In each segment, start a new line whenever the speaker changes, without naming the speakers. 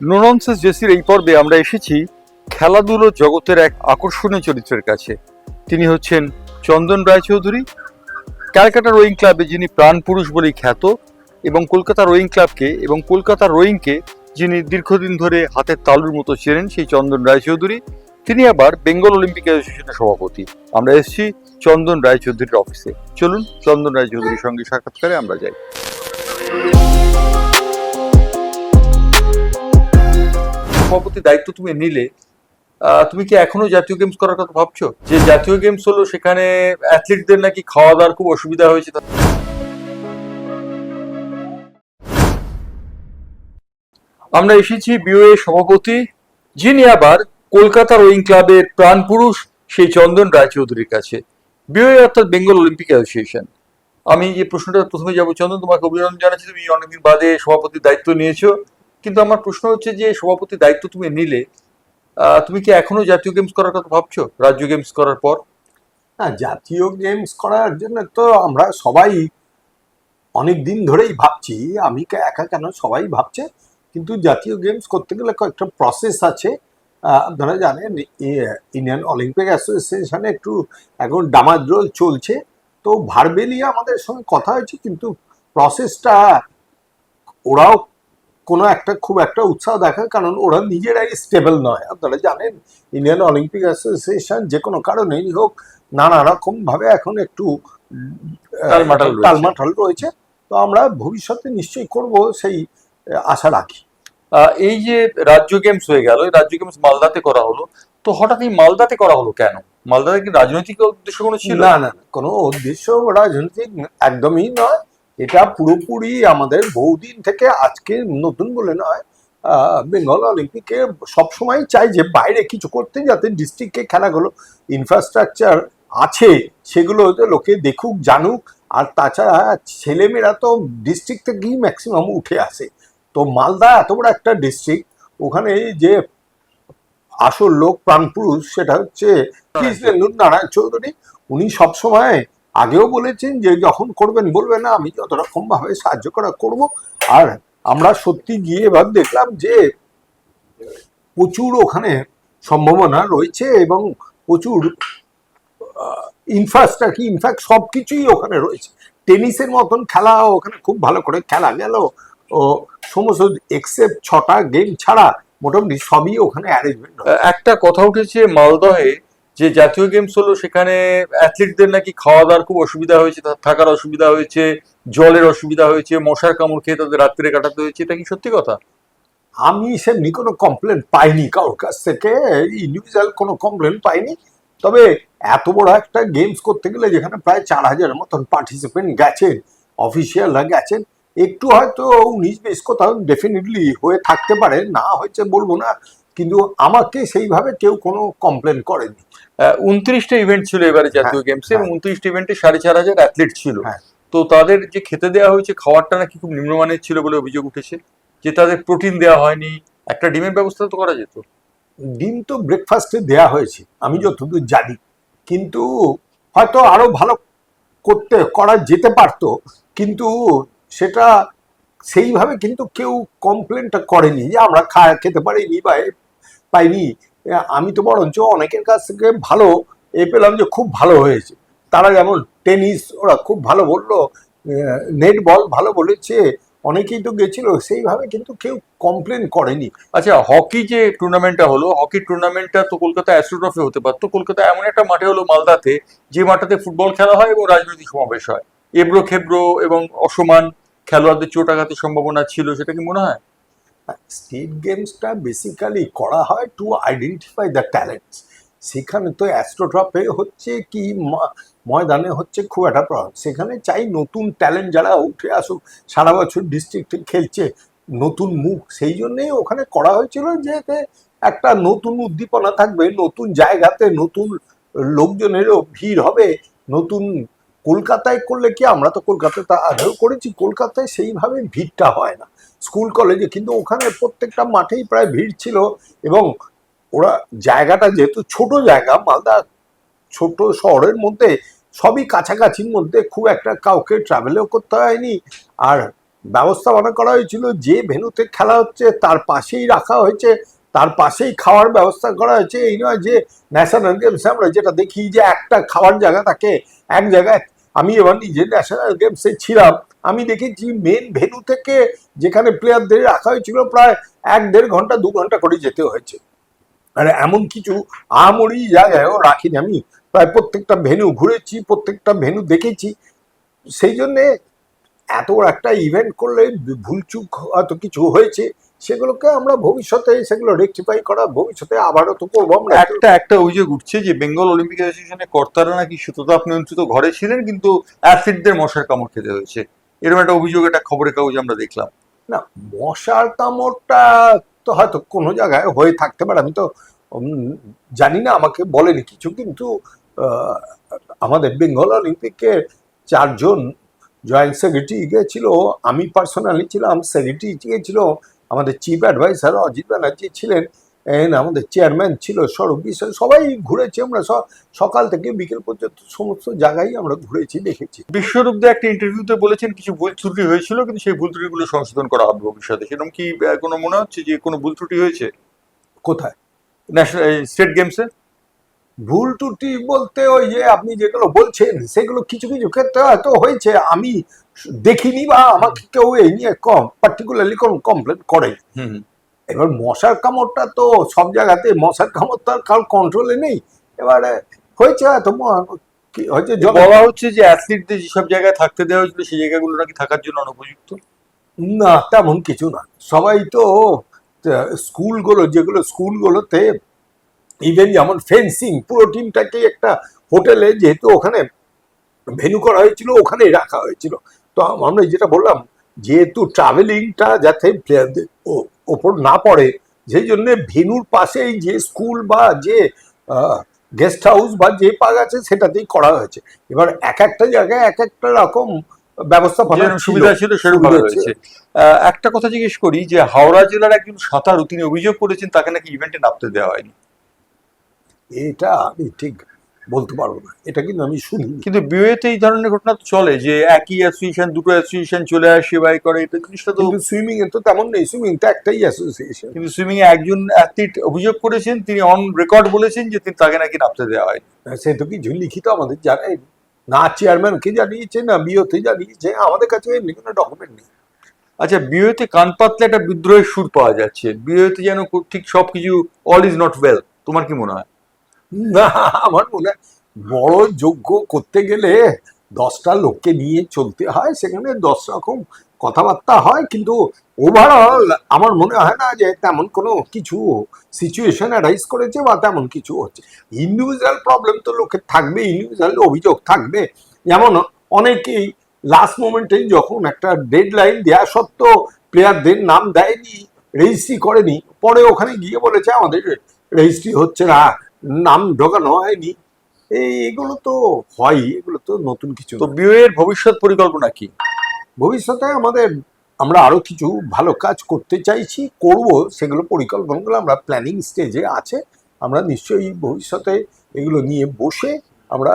নোনসেস জেসির এই পর্বে আমরা এসেছি খেলাধুলো জগতের এক আকর্ষণীয় চরিত্রের কাছে। তিনি হচ্ছেন চন্দন রায়চৌধুরী, ক্যালকাটা রোয়িং ক্লাবে যিনি প্রাণ পুরুষ বলেই খ্যাত এবং কলকাতা রোয়িং ক্লাবকে এবং কলকাতা রোয়িংকে যিনি দীর্ঘদিন ধরে হাতের তালুর মতো চেনেন সেই চন্দন রায়চৌধুরী, তিনি আবার বেঙ্গল অলিম্পিক অ্যাসোসিয়েশনের সভাপতি। আমরা এসেছি চন্দন রায়চৌধুরীর অফিসে। চলুন চন্দন রায়চৌধুরীর সঙ্গে সাক্ষাৎকারে আমরা যাই। সভাপতি দায়িত্ব তুমি নিলে তুমি কি এখনও জাতীয় গেমস করার কথা ভাবছ? যে জাতীয় গেমস হলো সেখানে অ্যাথলিটদের নাকি খাওয়া দাওয়ার খুব অসুবিধা হয়েছে আমরা এসেছি বিওএ সভাপতি, যিনি আবার কলকাতা রোয়িং ক্লাবের প্রাণ পুরুষ, সেই চন্দন রায়চৌধুরীর কাছে। বিওএ অর্থাৎ বেঙ্গল অলিম্পিক অ্যাসোসিয়েশন আমি যে প্রশ্নটা প্রথমে যাব। চন্দন, তোমাকে অভিনন্দন জানাচ্ছি। তুমি অনেকদিন বাদে সভাপতির দায়িত্ব নিয়েছো। কিন্তু আমার প্রশ্ন হচ্ছে যে সভাপতির দায়িত্ব তুমি নিলে তুমি কি এখনও জাতীয় গেমস করার কথা ভাবছ? রাজ্য গেমস করার পর?
না জাতীয় গেমস করার জন্য তো আমরা সবাই অনেক দিন ধরেই ভাবছি, আমি একা কেন সবাই ভাবছে, কিন্তু জাতীয় গেমস করতে গেলে কয়েকটা প্রসেস আছে। আপনারা জানেন ইন্ডিয়ান অলিম্পিক অ্যাসোসিয়েশনে একটু এখন ডামাদ্রোল চলছে, তো ভারবেলিয়া আমাদের সঙ্গে কথা হয়েছে, কিন্তু প্রসেসটা ওরাও কোনো একটা খুব একটা উৎসাহ দেখায় কারণ ওরা নিজেরাই স্টেবল নয়। আপনারা জানেন ইন্ডিয়ান অলিম্পিক অ্যাসোসিয়েশন যে কোনো কারণেই হোক নানা রকম ভাবে এখন একটু
টালমাটাল রয়েছে।
তো আমরা ভবিষ্যতে নিশ্চয়ই করব সেই আশা রাখি।
এই যে রাজ্য গেমস হয়ে গেল এই রাজ্য গেমস মালদাতে করা হলো তো হঠাৎ এই মালদাতে করা হলো কেন? মালদাতে কি রাজনৈতিক উদ্দেশ্য কোনো ছিল?
না না না, কোনো উদ্দেশ্য রাজনৈতিক একদমই নয়। এটা পুরোপুরি আমাদের বহুদিন থেকে আজকে নতুন বলে নয় বেঙ্গল অলিম্পিকে সবসময় চাই যে বাইরে কিছু করতে যাতে ডিস্ট্রিক্টে খেলাগুলো ইনফ্রাস্ট্রাকচার আছে সেগুলো লোকে দেখুক জানুক। আর তাছাড়া ছেলেমেয়েরা তো ডিস্ট্রিক্ট থেকেই ম্যাক্সিমাম উঠে আসে। তো মালদা এত বড় একটা ডিস্ট্রিক্ট ওখানে যে আসল লোক প্রাণপুরুষ সেটা হচ্ছে কৃষ্ণেন্দু নারায়ণ চৌধুরী। উনি সবসময় আগেও বলেছেন যে যখন করবেন, বলবেন, না, আমি যত রকম ভাবে সাহায্য করা করব। আর আমরা সত্যি গিয়ে এবার দেখলাম যে প্রচুর ওখানে সম্ভাবনা রয়েছে এবং প্রচুর ইনফ্রাস্ট্রাকচার ইনফ্যাক্ট সব কিছুই ওখানে রয়েছে। টেনিসের মতন খেলা ওখানে খুব ভালো করে খেলা গেল। ও সমস্ত এক্সেপ্ট ছটা গেম ছাড়া মোটামুটি সবই ওখানে অ্যারেঞ্জমেন্ট
একটা কথা উঠেছে মালদহে যে জাতীয় গেমস হলো, সেখানে অ্যাথলিটদের নাকি খাওয়া দাওয়ার খুব অসুবিধা হয়েছে থাকার অসুবিধা হয়েছে, জলের অসুবিধা হয়েছে, মশার কামড় খেয়ে তাদের রাত্রে কাটাতে হয়েছে, এটা কি সত্যি কথা?
আমি সেমনি কোনো কমপ্লেন পাইনি কারোর কাছ থেকে ইন্ডিভিজুয়াল কোনো কমপ্লেন পাইনি। তবে এত বড় একটা গেমস করতে গেলে যেখানে প্রায় চার হাজারের মতন পার্টিসিপেন্ট গেছেন অফিসিয়ালরা গেছেন, একটু হয়তো উনিশ বিশ কোথাও ডেফিনেটলি হয়ে থাকতে পারে, না হয়েছে বলব না, কিন্তু আমাকে সেইভাবে কেউ কোনো কমপ্লেন করেনি।
উনত্রিশটা ইভেন্ট ছিল এবারে জাতীয় গেমসে এবং
হ্যাঁ।
উনত্রিশটা ইভেন্টে সাড়ে চার হাজার অ্যাথলিট ছিল।
হ্যাঁ।
তো তাদের যে খেতে দেওয়া হয়েছে খাবারটা নাকি খুব নিম্নমানের ছিল বলে অভিযোগ উঠেছে। যে তাদের প্রোটিন দেওয়া হয়নি একটা ডিমের ব্যবস্থা তো করা যেত।
ডিম তো ব্রেকফাস্টে দেয়া হয়েছে আমি যতদূর জানি। কিন্তু হয়তো আরও ভালো করতে করা যেতে পারতো কিন্তু সেটা সেইভাবে কিন্তু কেউ কমপ্লেনটা করেনি যে আমরা খা খেতে পারিনি বা পাইনি। আমি তো বরঞ্চ অনেকের কাছ থেকে ভালো এ পেলাম যে খুব ভালো হয়েছে। তারা যেমন টেনিস, ওরা খুব ভালো বলল নেট বল ভালো বলেছে, অনেকেই তো গেছিল, সেইভাবে কিন্তু কেউ কমপ্লেন করেনি।
আচ্ছা হকি যে টুর্নামেন্টটা হলো, হকি টুর্নামেন্টটা তো কলকাতা অ্যাস্ট্রোট্রফি হতে পারতো। কলকাতা এমন একটা মাঠে হলো মালদাতে, যে মাঠটাতে ফুটবল খেলা হয় এবং রাজনৈতিক সমাবেশ হয়। এবড়ো খেবড়ো এবং অসমান খেলোয়াড়দের চোট আঘাতের সম্ভাবনা ছিল, সেটা কি মনে হয়?
স্টেট গেমসটা বেসিক্যালি করা হয় টু আইডেন্টিফাই দ্য ট্যালেন্টস সেখানে তো অ্যাস্ট্রোট্রপে হচ্ছে কি ময়দানে হচ্ছে খুব একটা প্রভাব সেখানে চাই নতুন ট্যালেন্ট যারা উঠে আসুক, সারা বছর ডিস্ট্রিক্টে খেলছে, নতুন মুখ। সেই জন্যেই ওখানে করা হয়েছিল যে একটা নতুন উদ্দীপনা থাকবে, নতুন জায়গাতে নতুন লোকজনেরও ভিড় হবে। নতুন কলকাতায় করলে কি, আমরা তো কলকাতায় কলকাতাতে আগেও করেছি, কলকাতায় সেইভাবে ভিড়টা হয় না। স্কুল কলেজে, কিন্তু ওখানে প্রত্যেকটা মাঠেই প্রায় ভিড় ছিল এবং ওরা জায়গাটা যেহেতু ছোট জায়গা, মালদা ছোট শহরের মধ্যে সবই কাছাকাছির মধ্যে খুব একটা কাউকে ট্রাভেলও করতে হয়নি। আর ব্যবস্থাপনা করা হয়েছিল যে ভেনুতে খেলা হচ্ছে, তার পাশেই রাখা হয়েছে, তার পাশেই খাওয়ার ব্যবস্থা করা হয়েছে। এই নয় যে ন্যাশনাল গেমসে আমরা যেটা দেখি যে একটা খাওয়ার জায়গা থাকে, এক জায়গায় আমি এবার নিজে ন্যাশনাল গেমসে ছিলাম। আমি দেখেছি মেন ভেনু থেকে যেখানে প্লেয়ারদের রাখা হয়েছিল প্রায় এক দেড় ঘণ্টা, দু ঘণ্টা করে যেতে হয়েছে। আর এমন কিছু আমরি জায়গায়ও রাখিনি আমি। প্রায় প্রত্যেকটা ভেনু ঘুরেছি, প্রত্যেকটা ভেনু দেখেছি। সেই জন্যে এত একটা ইভেন্ট করলে ভুলচুক হয়তো কিছু হয়েছে, সেগুলোকে আমরা ভবিষ্যতে, সেগুলো রেকটিফাই করা ভবিষ্যতে আবারও তো করব আমরা।
একটা একটা অভিযোগ উঠছে যে বেঙ্গল অলিম্পিক অ্যাসোসিয়েশনের কর্তারা নাকি শীততাপ নিয়ন্ত্রিত ঘরে ছিলেন, কিন্তু অ্যাথলিটদের মশার কামড় খেতে হয়েছে। এরকম একটা অভিযোগ, একটা খবরের কাগজে আমরা দেখলাম।
না মশার কামড়টা তো হয়তো কোনো জায়গায় হয়ে থাকতে পারে, আমি তো জানি না, আমাকে বলেনি কিছু, কিন্তু আমাদের বেঙ্গল অলিম্পিকের চারজন জয়েন্ট সেক্রেটারি গিয়েছিল, আমি পার্সোনালি ছিলাম, সেক্রেটারি গিয়েছিল, আমাদের চিফ অ্যাডভাইসার অজিত ব্যানার্জি ছিলেন আমাদের চেয়ারম্যান ছিল সৌরভ বিশ্বাস সবাই ঘুরেছি আমরা সকাল থেকে বিকেল পর্যন্ত সমস্ত জায়গায় আমরা ঘুরেছি দেখেছি।
বিশ্বরূপ দা একটা ইন্টারভিউতে বলেছেন কিছু ভুল ত্রুটি হয়েছিল কিন্তু সেই ভুল ত্রুটিগুলো সংশোধন করা হবে ভবিষ্যতে। সেরকম কি কোনো মনে হচ্ছে যে কোনো ভুল ত্রুটি হয়েছে?
কোথায়?
ন্যাশনাল স্টেট গেমসে
ভুল ত্রুটি বলতে ওই যে আপনি যেগুলো বলছেন সেগুলো কিছু কিছু ক্ষেত্রে হয়তো হয়েছে আমি দেখিনি বা আমাকে কেউ এই নিয়ে কম পার্টিকুলারলি কোনো কমপ্লেন করে। এবার মশার কামড়টা তো সব জায়গাতে মশার কামড় তো আর কারোর কন্ট্রোলে নেই। এবারে হয়েছে হয়তো হয়েছে
বলা হচ্ছে যে অ্যাথলিটদের যেসব জায়গায় থাকতে দেওয়া হয়েছিল সেই জায়গাগুলো নাকি থাকার জন্য অনুপযুক্ত?
না তেমন কিছু না। সবাই তো স্কুলগুলো যেগুলো স্কুলগুলোতে ইভেন যেমন ফেন্সিং পুরো টিমটাকে একটা হোটেলে যেহেতু ওখানে ভেনু করা হয়েছিল ওখানেই রাখা হয়েছিল। তো আমরা যেটা বললাম যেহেতু ট্রাভেলিংটা যাতে প্লেয়ারদের ওপর না পড়ে সেই জন্য ভেনুর পাশেই যে স্কুল বা যে গেস্ট হাউস বা যে পার্ক আছে সেটাতেই করা হয়েছে। এবার এক একটা জায়গায় এক একটা রকম ব্যবস্থাপনা
সুবিধা ছিল সেরকম। হয়েছে একটা কথা জিজ্ঞেস করি যে হাওড়া জেলার একজন সাঁতারু তিনি অভিযোগ করেছেন তাকে নাকি ইভেন্টে নামতে দেওয়া হয়নি?
এটা আমি ঠিক বলতে পারব না। এটা কিন্তু আমি শুনি।
কিন্তু বিয়েতে এই ধরনের ঘটনা তো চলে যে একই অ্যাসোসিয়েশন দুটো অ্যাসোসিয়েশন চলে আসে বাই করে এটা জিনিসটা তো
সুইমিং এ তো তেমন নেই। সুইমিং তো একটাই অ্যাসোসিয়েশন
কিন্তু সুইমিং এ একজন অ্যাথলিট অভিযোগ করেছেন তিনি অন রেকর্ড বলেছেন যে তিনি তাকে নাকি নামতে দেওয়া হয়
সে তো কিছু লিখিত আমাদের জানাই না চেয়ারম্যানকে জানিয়েছে না বিওতে জানিয়েছে আমাদের কাছে এমনি কোনো ডকুমেন্ট নেই।
আচ্ছা বিয়েতে কান পাতলে একটা বিদ্রোহের সুর পাওয়া যাচ্ছে। বিয়েতে যেন ঠিক সবকিছু অল ইজ নট ওয়েল তোমার কি মনে হয়?
না, আমার মনে বড় যোগ্য করতে গেলে দশটা লোককে নিয়ে চলতে হয়, সেখানে দশ রকম কথাবার্তা হয়, কিন্তু ওভারঅল আমার মনে হয় না যে তেমন কোনো কিছু সিচুয়েশন অ্যারাইজ করেছে বা তেমন কিছু হচ্ছে। ইন্ডিভিজুয়াল প্রবলেম তো লোকের থাকবে ইন্ডিভিজুয়াল অভিযোগ থাকবে। যেমন অনেকেই লাস্ট মোমেন্টে যখন একটা ডেড লাইন দেওয়া সত্ত্বেও প্লেয়ারদের নাম দেয়নি রেজিস্ট্রি করেনি, পরে ওখানে গিয়ে বলেছে আমাদের রেজিস্ট্রি হচ্ছে না। নাম ঢোকানো হয়নি এগুলো তো হয় এগুলো তো নতুন কিছু
তো। বিয়ের ভবিষ্যৎ পরিকল্পনা কি
ভবিষ্যতে আমাদের আমরা আরও কিছু ভালো কাজ করতে চাইছি করব সেগুলো পরিকল্পনাগুলো আমরা প্ল্যানিং স্টেজে আছে আমরা নিশ্চয়ই ভবিষ্যতে এগুলো নিয়ে বসে আমরা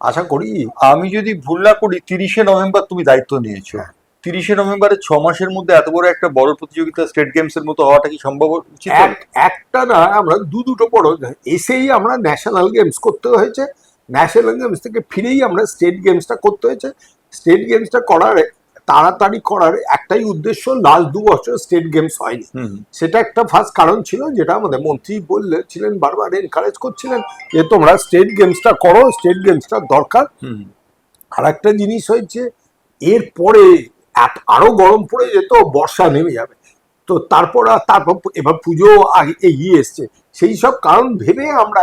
আশা করি
আমি যদি ভুল না করি তিরিশে নভেম্বর তুমি দায়িত্ব নিয়েছো
হ্যাঁ।
তিরিশে নভেম্বরের ছ মাসের মধ্যে এত বড় একটা বড় প্রতিযোগিতা স্টেট গেমস এর মতো হওয়াটা কি সম্ভব উচিত?
একটা না আমরা দু দুটো বড় এসেই আমরা ন্যাশনাল গেমস করতে হয়েছে। ন্যাশনাল গেমস থেকে ফিরেই আমরা স্টেট গেমসটা করতে হয়েছে। স্টেট গেমসটা করার তাড়াতাড়ি করার একটাই উদ্দেশ্য লাস্ট দু বছর স্টেট গেমস হয়নি। সেটা একটা ফার্স্ট কারণ ছিল যেটা আমাদের মন্ত্রী বললেছিলেন বারবার এনকারেজ করছিলেন যে তোমরা স্টেট গেমসটা করো স্টেট গেমসটা দরকার। আর একটা জিনিস হয়েছে এরপরে এত- আরও গরম পড়ে যেত বর্ষা নেমে যাবে। তো তারপর তারপর এবার পুজো এগিয়ে এসছে। সেই সব কারণ ভেবে আমরা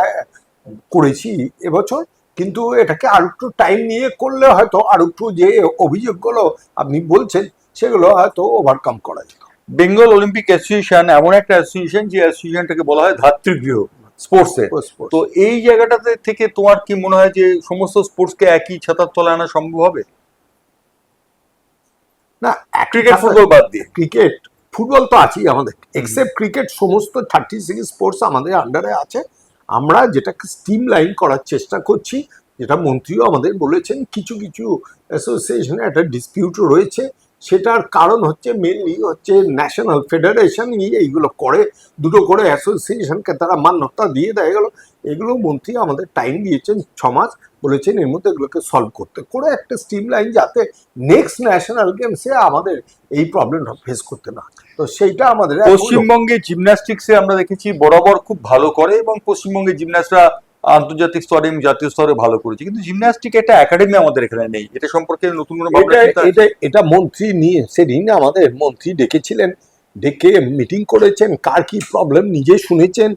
করেছি এবছর। কিন্তু এটাকে আর একটু টাইম নিয়ে করলে হয়তো আর একটু যে অভিযোগগুলো আপনি বলছেন সেগুলো হয়তো ওভারকাম করা যেত।
বেঙ্গল অলিম্পিক অ্যাসোসিয়েশন এমন একটা অ্যাসোসিয়েশন যে অ্যাসোসিয়েশনটাকে বলা হয় ধাত্রীগৃহ স্পোর্টসে তো এই জায়গাটাতে থেকে তোমার কি মনে হয় যে সমস্ত স্পোর্টসকে একই ছাতার তলায় আনা সম্ভব হবে?
না
ক্রিকেট ফুটবল বাদ দিয়ে।
ক্রিকেট ফুটবল তো আছেই আমাদের। এক্সেপ্ট ক্রিকেট সমস্ত থার্টি সিক্স স্পোর্টস আমাদের আন্ডারে আছে। আমরা যেটাকে স্টিম লাইন করার চেষ্টা করছি যেটা মন্ত্রীও আমাদের বলেছেন কিছু কিছু অ্যাসোসিয়েশনে একটা ডিসপিউট রয়েছে। সেটার কারণ হচ্ছে মেনলি হচ্ছে ন্যাশনাল ফেডারেশন এইগুলো করে, দুটো করে অ্যাসোসিয়েশনকে তারা মান্যতা দিয়ে দেয়। গেল এগুলো মন্ত্রী আমাদের টাইম দিয়েছেন ছ মাস বলেছেন এর মধ্যে এগুলোকে সলভ করতে। করে একটা স্ট্রিম লাইন যাতে নেক্সট ন্যাশনাল গেমসে আমাদের এই প্রবলেমটা ফেস করতে না। তো সেইটা আমাদের
পশ্চিমবঙ্গে জিমন্যাস্টিক্সে আমরা দেখেছি বরাবর খুব ভালো করে এবং পশ্চিমবঙ্গে জিমন্যাস্টরা আন্তর্জাতিক স্তরে এবং জাতীয় স্তরে ভালো করেছে। কিন্তু জিমন্যাস্টিক একটা একাডেমি আমাদের এখানে নেই। এটা সম্পর্কে নতুন কোনো
এটা এটা মন্ত্রী নিয়ে সেদিন আমাদের মন্ত্রী ডেকেছিলেন ডেকে মিটিং করেছেন কার কি প্রবলেম নিজে শুনেছেন।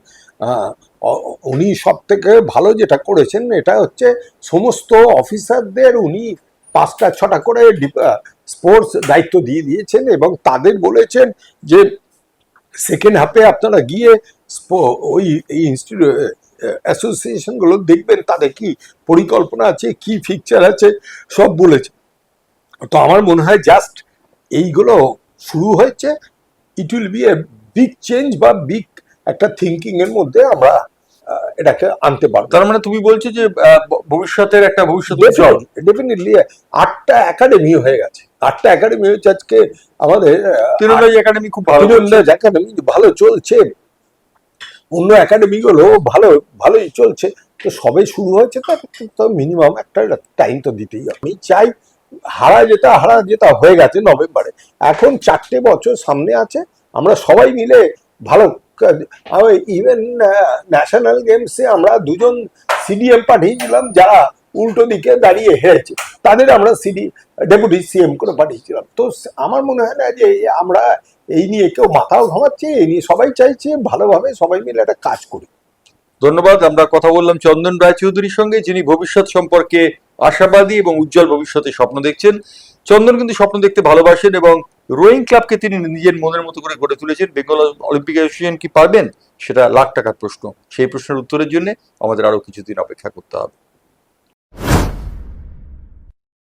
উনি সব থেকে ভালো যেটা করেছেন এটা হচ্ছে সমস্ত অফিসারদের উনি পাঁচটা ছটা করে স্পোর্টস দায়িত্ব দিয়ে দিয়েছেন এবং তাদের বলেছেন যে সেকেন্ড হাফে আপনারা গিয়ে ওই এই ইনস্টিটিউট অ্যাসোসিয়েশনগুলো দেখবেন তাদের কি পরিকল্পনা আছে কি ফিকচার আছে সব বলেছে। তো আমার মনে হয় জাস্ট এইগুলো শুরু হয়েছে। It will be a big change বা বিগ একটা থিঙ্কিং এর মধ্যে আমরা এটাকে আনতে পারব।
তার মানে তুমি বলছো যে ভবিষ্যতের একটা ভবিষ্যৎ
ডেফিনেটলি আটটা একাডেমি হয়ে গেছে। আটটা একাডেমি হচ্ছে আজকে আমাদের
তীরন্দাজ একাডেমি খুব ভালো।
একাডেমি ভালো চলছে। অন্য একাডেমি গুলো ভালো, ভালোই চলছে। তো সবে শুরু হয়েছে, তো তো মিনিমাম একটা টাইম তো দিতেই। আমি চাই হারা যেটা হারা যেটা হয়ে গেছে নভেম্বরে। এখন চারটে বছর সামনে আছে, আমরা সবাই মিলে ভালো ইভেন ন্যাশনাল গেমসে আমরা দুজন সিডিএম পাঠিয়েছিলাম, যারা উল্টো দিকে দাঁড়িয়ে হেরেছে তাদের আমরা সিডি, ডেপুটি সিএম করে পাঠিয়েছিলাম। তো আমার মনে হয় না যে আমরা এই নিয়ে কেউ মাথাও ঘামাচ্ছে এই নিয়ে সবাই চাইছে ভালোভাবে সবাই মিলে একটা কাজ করি।
ধন্যবাদ, আমরা কথা বললাম চন্দন রায়চৌধুরীর সঙ্গে, যিনি ভবিষ্যৎ সম্পর্কে আশাবাদী এবং উজ্জ্বল ভবিষ্যতে স্বপ্ন দেখছেন। চন্দন কিন্তু স্বপ্ন দেখতে ভালোবাসেন এবং রোয়িং ক্লাবকে তিনি নিজের মনের মতো করে গড়ে তুলেছেন। বেঙ্গল অলিম্পিক অ্যাসোসিয়েশন কি পারবেন সেটা লাখ টাকার প্রশ্ন। সেই প্রশ্নের উত্তরের জন্য আমাদের আরও কিছুদিন অপেক্ষা করতে হবে।